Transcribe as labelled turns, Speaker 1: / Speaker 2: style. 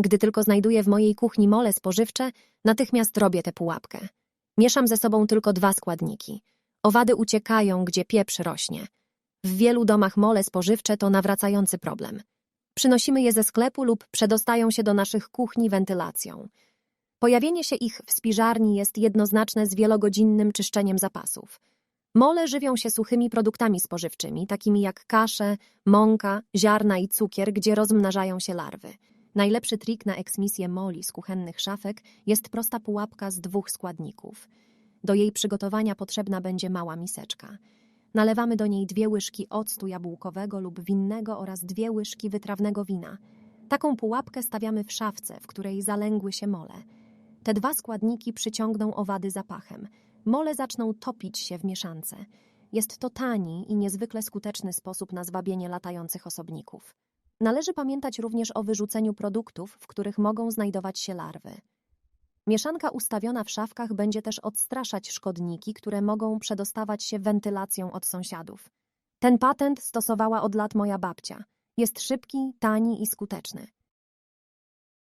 Speaker 1: Gdy tylko znajduję w mojej kuchni mole spożywcze, natychmiast robię tę pułapkę. Mieszam ze sobą tylko dwa składniki. Owady uciekają, gdzie pieprz rośnie. W wielu domach mole spożywcze to nawracający problem. Przynosimy je ze sklepu lub przedostają się do naszych kuchni wentylacją. Pojawienie się ich w spiżarni jest jednoznaczne z wielogodzinnym czyszczeniem zapasów. Mole żywią się suchymi produktami spożywczymi, takimi jak kasze, mąka, ziarna i cukier, gdzie rozmnażają się larwy. Najlepszy trik na eksmisję moli z kuchennych szafek jest prosta pułapka z dwóch składników. Do jej przygotowania potrzebna będzie mała miseczka. Nalewamy do niej dwie łyżki octu jabłkowego lub winnego oraz dwie łyżki wytrawnego wina. Taką pułapkę stawiamy w szafce, w której zalęgły się mole. Te dwa składniki przyciągną owady zapachem. Mole zaczną topić się w mieszance. Jest to tani i niezwykle skuteczny sposób na zwabienie latających osobników. Należy pamiętać również o wyrzuceniu produktów, w których mogą znajdować się larwy. Mieszanka ustawiona w szafkach będzie też odstraszać szkodniki, które mogą przedostawać się wentylacją od sąsiadów. Ten patent stosowała od lat moja babcia. Jest szybki, tani i skuteczny.